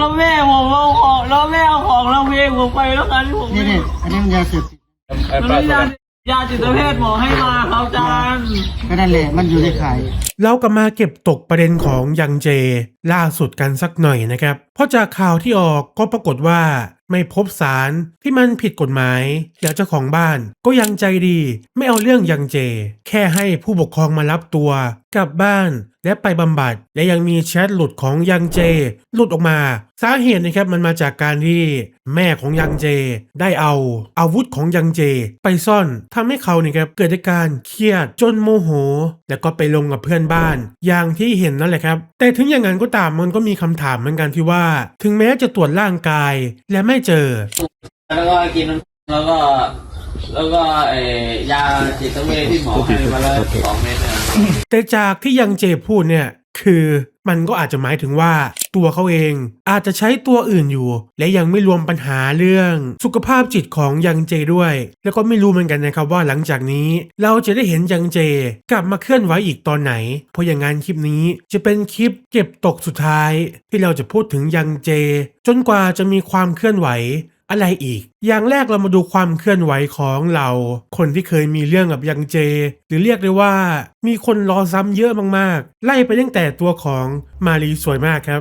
แล้วแม่ผมเอาของแล้วแม่เอาของเราเพลงผมไปแล้วกันที่ผมนี่นี่อันนี้มันยาเสพติดมันยายาจิตเภทหมอให้มาครับอาจารย์ก็นั่นแหละมันอยู่ในขายเรากลับมาเก็บตกประเด็นของยังเจ ล่าสุดกันสักหน่อยนะครับ เพราะจากข่าวที่ออกก็ปรากฏว่าไม่พบสารที่มันผิดกฎหมายแล้วเจ้าของบ้านก็ยังใจดี ไม่เอาเรื่องยังเจ แค่ให้ผู้ปกครองมารับตัว กลับบ้านและไปบำบัด และยังมีแชทหลุดของยังเจ หลุดออกมา สาเหตุนะครับมันมาจากการที่แม่ของยังเจ ได้เอาอาวุธของยังเจ ไปซ่อนทำให้เขาเนี่ยครับเกิดอาการเครียดจนโมโห แล้วก็ไปลงกับเพื่อนบ้าน อย่างที่เห็นนั่นแหละครับ แต่ถึงอย่างนั้นก็ตามมันก็มีคำถามเหมือนกันที่ว่า ถึงแม้จะตรวจร่างกายและไม่เจอ แล้วก็กินแล้วก็แล้วก็เอยาจิตเวชที่หมอให้มาแล้วสองเม็ดนี่ย แต่จากที่ยังเจพูดเนี่ยคือมันก็อาจจะหมายถึงว่าตัวเขาเองอาจจะใช้ตัวอื่นอยู่ และยังไม่รวมปัญหาเรื่องสุขภาพจิตของยังเจด้วย แล้วก็ไม่รู้เหมือนกันนะครับว่าหลังจากนี้ เราจะได้เห็นยังเจ กลับมาเคลื่อนไหวอีกตอนไหน เพราะอย่างงั้นคลิปนี้จะเป็นคลิปเก็บตกสุดท้าย ที่เราจะพูดถึงยังเจ จนกว่าจะมีความเคลื่อนไหว อะไรอีก อย่างแรกเรามาดูความเคลื่อนไหวของเรา คนที่เคยมีเรื่องกับยังเจ หรือเรียกได้ว่า มีคนรอซ้ำเยอะมากๆ ไล่ไปตั้งแต่ตัวของมารีสวยมากครับ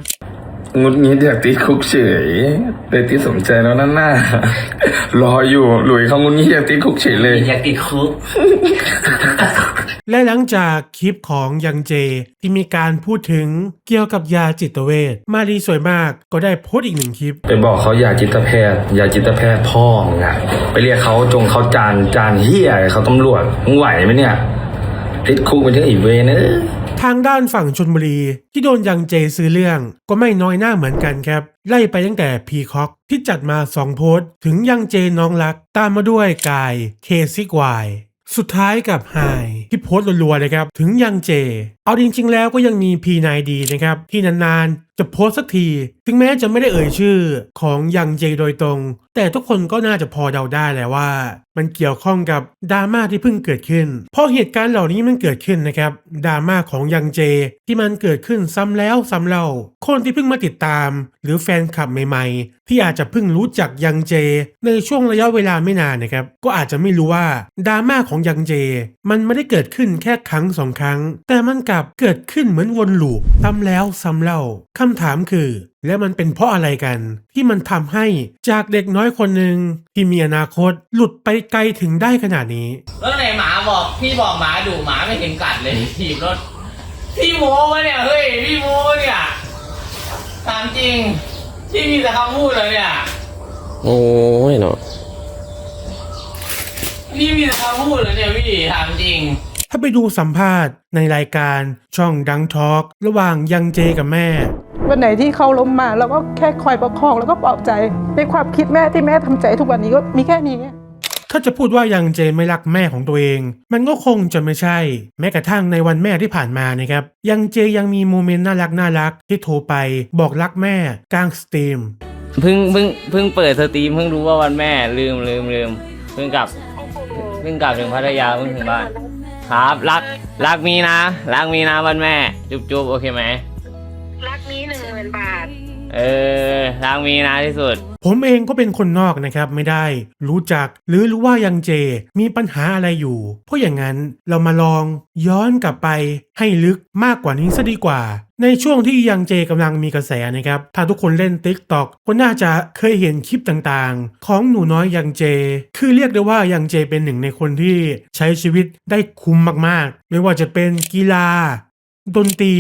งุดงิดอยากติดคุกเฉยเลยติดสนใจแล้วนั่นน่ะรออยู่หลุยเขางุดงิดอยากติดคุกเฉยเลย อยากติดคุก และหลังจากคลิปของยังเจที่มีการพูดถึงเกี่ยวกับยาจิตเวชมารีสวยมากก็ได้โพสต์อีกหนึ่งคลิป ไปบอกเขาอยาจิตแพทย์อยาจิตแพทย์พ่อมึงอะไปเรียกเขาจงเขาจานจานเฮียเขาตำรวจมึงไหวไหมเนี่ยติดคุกไปถึงอีกเวรเนอะ ทางด้านฝั่งชนบุรี ที่โดนยังเจซื้อเรื่อง ก็ไม่น้อยหน้าเหมือนกันครับ ไล่ไปตั้งแต่พีคอกที่จัดมาสองโพสต์ ถึงยังเจน้องรัก ตามมาด้วยกายเคซิกวายสุดท้ายกับไฮที่โพสต์รัวๆเลยครับ ถึงยังเจ เอาจริง ๆ แล้วก็ยังมีพีนายดีนะครับ ที่นานๆ จะโพสสักที ถึงแม้จะไม่ได้เอ่ยชื่อของยังเจโดยตรง แต่ทุกคนก็น่าจะพอเดาได้แหละว่า มันเกี่ยวข้องกับดราม่าที่เพิ่งเกิดขึ้น เพราะเหตุการณ์เหล่านี้มันเกิดขึ้นนะครับดราม่าของยังเจที่มันเกิดขึ้นซ้ำแล้วซ้ำเล่า คนที่เพิ่งมาติดตาม หรือแฟนคลับใหม่ ๆ ที่อาจจะเพิ่งรู้จักยังเจ ในช่วงระยะเวลาไม่นานนะครับก็อาจจะไม่รู้ว่าดราม่าของยังเจ มันไม่ได้เกิดขึ้นแค่ครั้งสองครั้ง แต่มันกลับเกิดขึ้นเหมือนวนลูปซ้ำแล้วซ้ำเล่าคำถามคือ แล้วมันเป็นเพราะอะไรกัน ที่มันทำให้จากเด็กน้อยคนหนึ่งที่มีอนาคตหลุดไปไกลถึงได้ขนาดนี้แล้วไหนหมาบอกพี่บอกหมาดุหมาไม่เห็นกัดเลยถีบรถ พี่โม้ปะเนี่ยเฮ้ยพี่โม้ปะเนี่ยถามจริงพี่มีแต่คำพูดเลยเนี่ยโอ้ยเนาะพี่มีแต่คำพูดเลยเนี่ยพี่ถามจริง ถ้าไปดูสัมภาษณ์ในรายการช่องดังทอล์กระหว่างยังเจกับแม่ วันไหนที่เขาล้มมาเราก็แค่คอยประคองแล้วก็ปลอบใจ ในความคิดแม่ที่แม่ทำใจทุกวันนี้ก็มีแค่นี้ ถ้าจะพูดว่ายังเจไม่รักแม่ของตัวเอง มันก็คงจะไม่ใช่ แม้กระทั่งในวันแม่ที่ผ่านมานะครับ ยังเจยังมีโมเมนต์น่ารักน่ารักที่โทรไปบอกรักแม่กลางสตรีมเพิ่งเพิ่งเพิ่งเปิดสตรีมเพิ่งรู้ว่าวันแม่ลืมลืมลืมเพิ่งกลับเพิ่งกลับถึงพัทยาเพิ่งถึงบ้าน ครับรักรักมีนะรักมีนะวันแม่ จุ๊บจุ๊บโอเคไหมรักนี้หนึ่งหมื่นบาท เออรักมีนะที่สุด ผมเองก็เป็นคนนอกนะครับไม่ได้ รู้จักหรือรู้ว่ายังเจมีปัญหาอะไรอยู่ เพราะอย่างนั้นเรามาลองย้อนกลับไปให้ลึกมากกว่านี้ซะดีกว่า ในช่วงที่ยังเจกำลังมีกระแสนะครับ ถ้าทุกคนเล่น t ิ k t o k ก็น่าจะเคยเห็นคลิปต่างๆ ของหนูน้อยยังเจ คือเรียกได้ว่ายังเจเป็นหนึ่งในคนที่ใช้ชีวิตได้คุ้มมากๆ ไม่ว่าจะเป็นกีฬา ดนตรี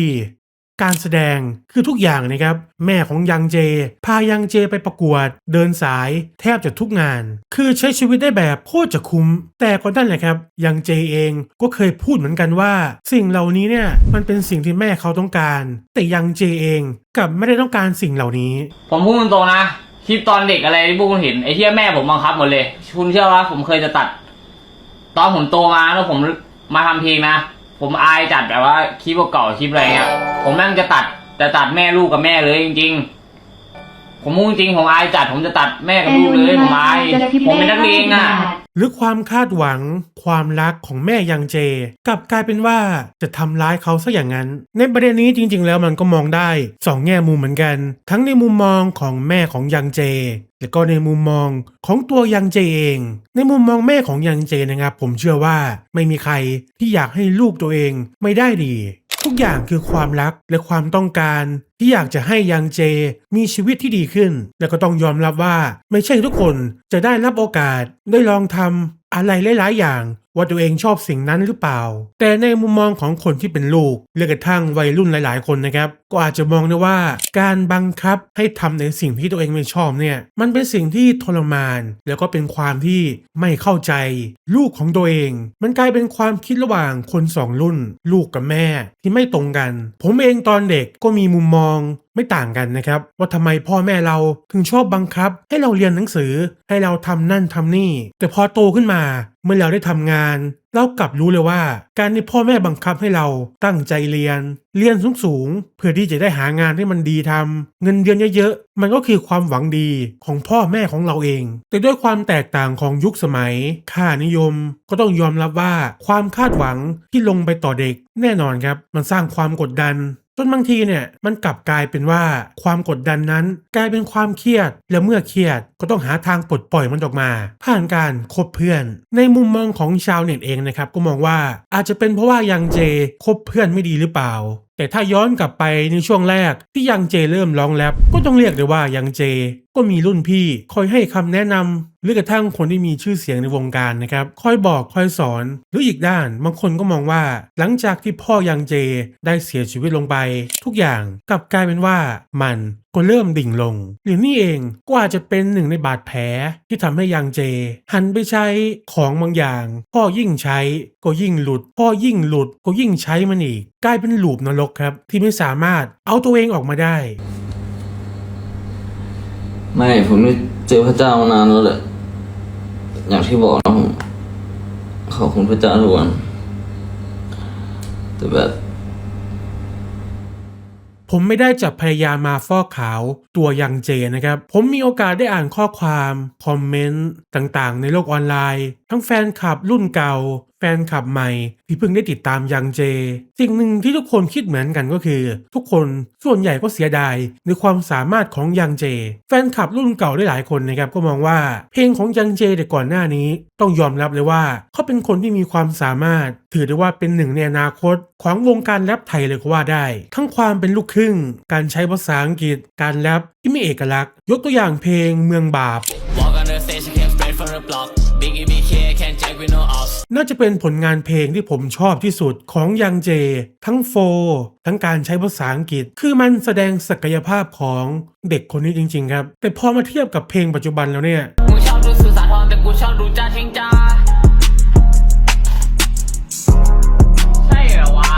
การแสดงคือทุกอย่างนะครับ แม่ของยังเจ พายังเจไปประกวด เดินสาย แทบจะทุกงาน คือใช้ชีวิตได้แบบโคตรจะคุ้ม แต่ก็นั่นแหละครับ ยังเจเองก็เคยพูดเหมือนกันว่า สิ่งเหล่านี้เนี่ยมันเป็นสิ่งที่แม่เขาต้องการ แต่ยังเจเองกลับไม่ได้ต้องการสิ่งเหล่านี้ ผมพูดตรงๆนะคลิปตอนเด็กอะไรที่พวกคุณเห็นไอ้ที่แม่ผมบังคับหมดเลย คุณเชื่อว่าผมเคยจะตัด ตอนผมโตมาแล้วผมมาทำเพลงนะ ผมอายจัดแบบว่าคลิปเก่าๆคลิปอะไรเงี้ยผมแม่งจะตัดจะตัดแม่ลูกกับแม่เลยจริง ผมมุ่งจริงผมอายจัดผมจะตัดแม่กับลูกเลยผมอายผมเป็นนักเลงอะหรือความคาดหวัง ความรักของแม่ยังเจ กลับกลายเป็นว่าจะทำร้ายเขาซะอย่างนั้น ในประเด็นนี้จริง ๆ แล้วมันก็มองได้สองแง่มุมเหมือนกัน ทั้งในมุมมองของแม่ของยังเจและก็ในมุมมองของตัวยังเจเอง ในมุมมองแม่ของยังเจนะครับ ผมเชื่อว่าไม่มีใครที่อยากให้ลูกตัวเองไม่ได้ดี ทุกอย่างคือความรักและความต้องการ ที่อยากจะให้ยังเจมีชีวิตที่ดีขึ้น และก็ต้องยอมรับว่า ไม่ใช่ทุกคนจะได้รับโอกาสได้ลองทำ อะไรหลายๆอย่างว่าตัวเองชอบสิ่งนั้นหรือเปล่า แต่ในมุมมองของคนที่เป็นลูกหรือกระทั่งวัยรุ่นหลาย ๆ คนนะครับ ก็อาจจะมองได้ว่าการบังคับให้ทำในสิ่งที่ตัวเองไม่ชอบเนี่ย มันเป็นสิ่งที่ทรมาน แล้วก็เป็นความที่ไม่เข้าใจ ลูกของตัวเอง มันกลายเป็นความคิดระหว่างคนสองรุ่น ลูกกับแม่ที่ไม่ตรงกัน ผมเองตอนเด็กก็มีมุมมอง ไม่ต่างกันนะครับ ว่าทำไมพ่อแม่เราถึงชอบบังคับ ให้เราเรียนหนังสือ ให้เราทำนั่นทำนี่ แต่พอโตขึ้นมา เมื่อเราได้ทำงาน เรากลับรู้เลยว่า การที่พ่อแม่บังคับให้เราตั้งใจเรียน เรียนสูงๆเพื่อที่จะได้หางานที่มันดีทำเงินเดือนเยอะๆมันก็คือความหวังดีของพ่อแม่ของเราเอง แต่ด้วยความแตกต่างของยุคสมัย ค่านิยม ก็ต้องยอมรับว่าความคาดหวังที่ลงไปต่อเด็ก แน่นอนครับ มันสร้างความกดดัน จนบางทีเนี่ยมันกลับกลายเป็นว่าความกดดันนั้น กลายเป็นความเครียด และเมื่อเครียดก็ต้องหาทางปลดปล่อยมันออกมา ผ่านการคบเพื่อน ในมุมมองของชาวเน็ตเองนะครับก็มองว่าอาจจะเป็นเพราะว่ายังเจคบเพื่อนไม่ดีหรือเปล่าแต่ถ้าย้อนกลับไปในช่วงแรกที่ยังเจเริ่มร้องแรปก็ต้องเรียกได้ว่ายังเจก็มีรุ่นพี่ คอยให้คำแนะนำหรือกระทั่งคนที่มีชื่อเสียงในวงการนะครับ คอยบอกคอยสอน หรืออีกด้าน บางคนก็มองว่า หลังจากที่พ่อยังเจได้เสียชีวิตลงไป ทุกอย่างกลับกลายเป็นว่ามันก็เริ่มดิ่งลง หรือนี่เองก็อาจจะเป็นหนึ่งในบาดแผลที่ทำให้ยังเจ หันไปใช้ของบางอย่าง พ่อยิ่งใช้ก็ยิ่งหลุด พ่อยิ่งหลุดก็ยิ่งใช้มันอีก กลายเป็นหลูปนรกครับ ที่ไม่สามารถเอาตัวเองออกมาได้ ไม่ ผมไม่เจอพระเจ้ามานานแล้วแหละ อย่างที่บอกนะผม ขอบคุณพระเจ้าทุกวันแต่แบบ ผมไม่ได้จับภรรยามาฟอกขาวตัวยังเจนะครับ ผมมีโอกาสได้อ่านข้อความ คอมเมนต์ ต่างๆ ในโลกออนไลน์ ทั้งแฟนคลับรุ่นเก่า แฟนคลับใหม่ที่เพิ่งได้ติดตามยังเจ สิ่งหนึ่งที่ทุกคนคิดเหมือนกันก็คือ ทุกคนส่วนใหญ่ก็เสียดายในความสามารถของยังเจ แฟนคลับรุ่นเก่าได้หลายคนนะครับก็มองว่าเพลงของยังเจแต่ก่อนหน้านี้ ต้องยอมรับเลยว่า เขาเป็นคนที่มีความสามารถ ถือได้ว่าเป็นหนึ่งในอนาคต ของวงการแรปไทยเลยก็ว่าได้ ทั้งความเป็นลูกครึ่ง การใช้ภาษาอังกฤษ การแรปที่มีเอกลักษณ์ ยกตัวอย่างเพลงเมืองบาป น่าจะเป็นผลงานเพลงที่ผมชอบที่สุดของยังเจ ทั้งโฟร์ทั้งการใช้ภาษาอังกฤษ คือมันแสดงศักยภาพของเด็กคนนี้จริง ๆ ครับ แต่พอมาเทียบกับเพลงปัจจุบันแล้วเนี่ยกูชอบดูสุสาทรแต่กูชอบดูจ้าทิ้งจ้าใช่เหรอวะ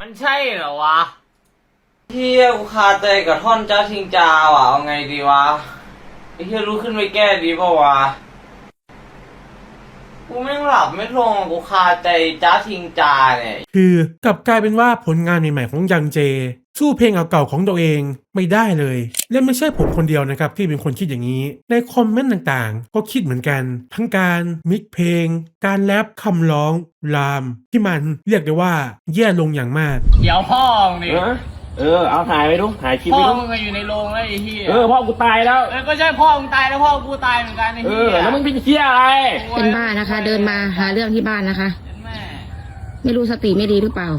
มันใช่เหรอวะเฮียกูคาใจกับท่อนจ้าทิงจาว่ะเอาไงดีวะ ไอ้เฮียรู้ขึ้นไปแก้ดีเปล่าวะ กูไม่งหลับไม่ลงกูคาใจจ้าทิงจาเนี่ย คือกลับกลายเป็นว่าผลงานใหม่ๆของยังเจ สู้เพลงเก่าๆของตัวเองไม่ได้เลย และไม่ใช่ผมคนเดียวนะครับที่เป็นคนคิดอย่างนี้ ในคอมเมนต์ต่างๆ ก็คิดเหมือนกัน ทั้งการมิกเพลง การแรปคำร้อง ราม ที่มันเรียกได้ว่าแย่ลงอย่างมาก เดี๋ยวพ่อมึงดิ เออเออเอาถ่ายไปดูถ่ายคลิปพ่ไปอดูมึงก็อยู่ในโรงแล้วไอ้เฮียเออพ่อกูตายแล้ว เออก็ใช่พ่อมึงตายแล้วพ่อกูตายเหมือนกันไอ้เอเฮีอยแล้วมึงเป็นเชี่ยอะไร เป็นบ้านะคะ เดินมาหาเรื่องที่บ้านนะคะ แม่ ไม่รู้สติไม่ดีหรือเปล่า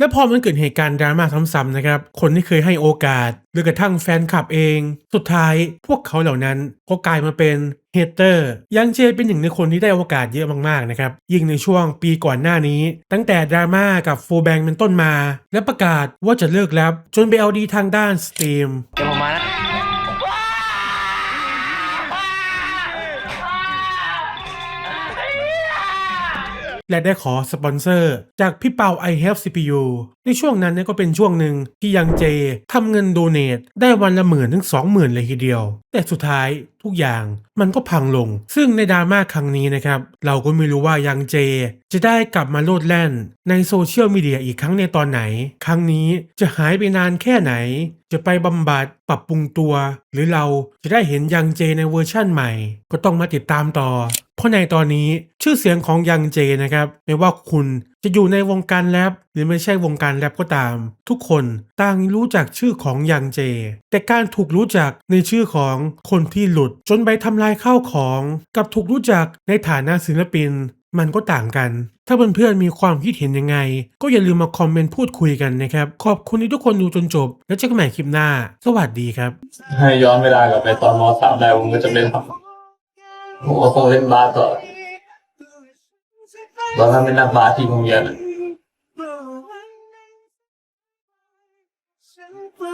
และพอมันเกิดเหตุการณ์ดราม่าซ้ำๆนะครับ คนที่เคยให้โอกาส หรือกระทั่งแฟนคลับเอง สุดท้ายพวกเขาเหล่านั้นก็กลายมาเป็นเฮเตอร์ยังเจเป็นหนึ่งในคนที่ได้โอกาสเยอะมากๆนะครับ ยิ่งในช่วงปีก่อนหน้านี้ ตั้งแต่ดราม่ากับโฟแบงเป็นต้นมา และประกาศว่าจะเลิกแล้วจนไปเอาดีทางด้านสตรีมเดี๋ยวผมมานะ และได้ขอสปอนเซอร์ จากพี่เปา i h e l p CPU ในช่วงนั้นเนี่ยก็เป็นช่วงหนึ่งที่ยังเจทำเงินโดเนทได้วันละหมื่นถึงสองหมื่นเลยทีเดียว แต่สุดท้ายทุกอย่างมันก็พังลง ซึ่งในดราม่าครั้งนี้นะครับ เราก็ไม่รู้ว่ายังเจ จะได้กลับมาโลดแล่น ในโซเชียลมีเดียอีกครั้งในตอนไหน ครั้งนี้จะหายไปนานแค่ไหน จะไปบำบัดปรับปรุงตัว หรือเราจะได้เห็นยังเจในเวอร์ชั่นใหม่ ก็ต้องมาติดตามต่อ เพราะในตอนนี้ชื่อเสียงของยังเจนะครับไม่ว่าคุณจะอยู่ในวงการแรปหรือไม่ใช่วงการแรปก็ตาม ทุกคนต่างรู้จักชื่อของยังเจ แต่การถูกรู้จักในชื่อของคนที่หลุดจนไปทำลายข้าวของ กับถูกรู้จักในฐานะศิลปิน มันก็ต่างกัน ถ้าเพื่อนๆมีความคิดเห็นยังไง ก็อย่าลืมมาคอมเมนต์พูดคุยกันนะครับ ขอบคุณที่ทุกคนดูจนจบ แล้วเจอกันใหม่คลิปหน้า สวัสดีครับ ให้ย้อนเวลากลับไปตอนมสามได้ผมก็จะไม่ทำ ผมก็คงเล่นบาสต่อตอนนั้นเป็นนักบาสที่โรงเรียนอะ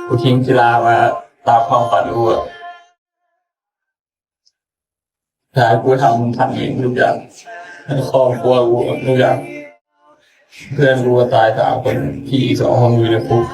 กูทิ้งกีฬามาตามความฝันกูอะแต่กูทำทำเองทุกอย่างครอบครัวกูทุกอย่างเพื่อนกูก็ตายสามคนพี่อีกสองคนอยู่ในคุก